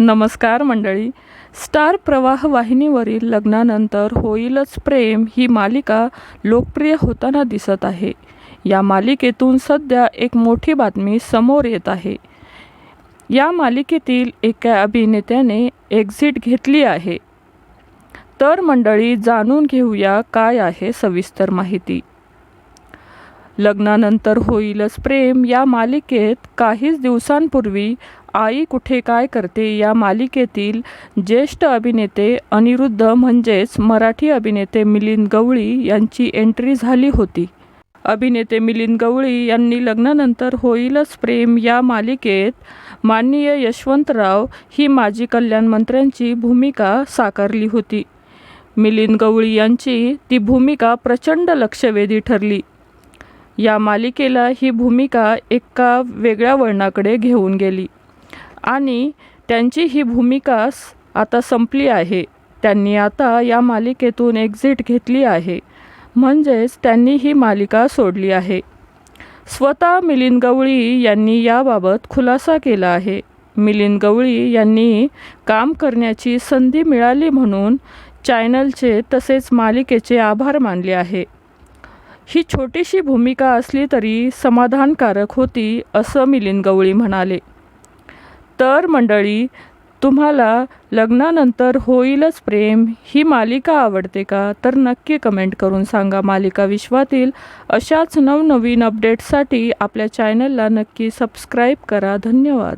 नमस्कार मंडळी. स्टार प्रवाह वाहिनीवरील लग्नानंतर होईलच प्रेम ही मालिका लोकप्रिय होताना दिसत आहे. या मालिकेतून सध्या एक मोठी बातमी समोर येत आहे. या मालिकेतील एका अभिनेत्याने एक्झिट घेतली आहे. तर मंडळी जाणून घेऊया काय आहे सविस्तर माहिती. लग्नानंतर होईलच प्रेम या मालिकेत काहीच दिवसांपूर्वी आई कुठे काय करते या मालिकेतील ज्येष्ठ अभिनेते अनिरुद्ध म्हणजेच मराठी अभिनेते मिलिंद गवळी यांची एंट्री झाली होती. अभिनेते मिलिंद गवळी यांनी लग्नानंतर होईलच प्रेम या मालिकेत. माननीय यशवंतराव ही माजी कल्याण मंत्र्यांची भूमिका साकारली होती. मिलिंद गवळी यांची ती भूमिका प्रचंड लक्षवेधी ठरली. या मालिकेला ही भूमिका एका वेगळ्या वळणाकडे घेऊन गेली. आणि त्यांची ही भूमिका स- आता संपली आहे. त्यांनी आता या मालिकेतून एक्झिट घेतली आहे. म्हणजेच त्यांनी ही मालिका सोडली आहे. स्वतः मिलिंद गवळी यांनी याबाबत खुलासा केला आहे. मिलिंद गवळी यांनी काम करण्याची संधी मिळाली म्हणून चॅनलचे तसेच मालिकेचे आभार मानले आहे. ही छोटीशी भूमिका असली तरी समाधानकारक होती असं मिलिंद गवळी म्हणाले. तर मंडळी तुम्हाला लग्नानंतर होईलच प्रेम. ही मालिका आवडते का? तर नक्की कमेंट करून सांगा मालिका विश्वातील. अशाच नवनवीन अपडेट्ससाठी आपल्या चॅनलला नक्की सबस्क्राईब करा. धन्यवाद.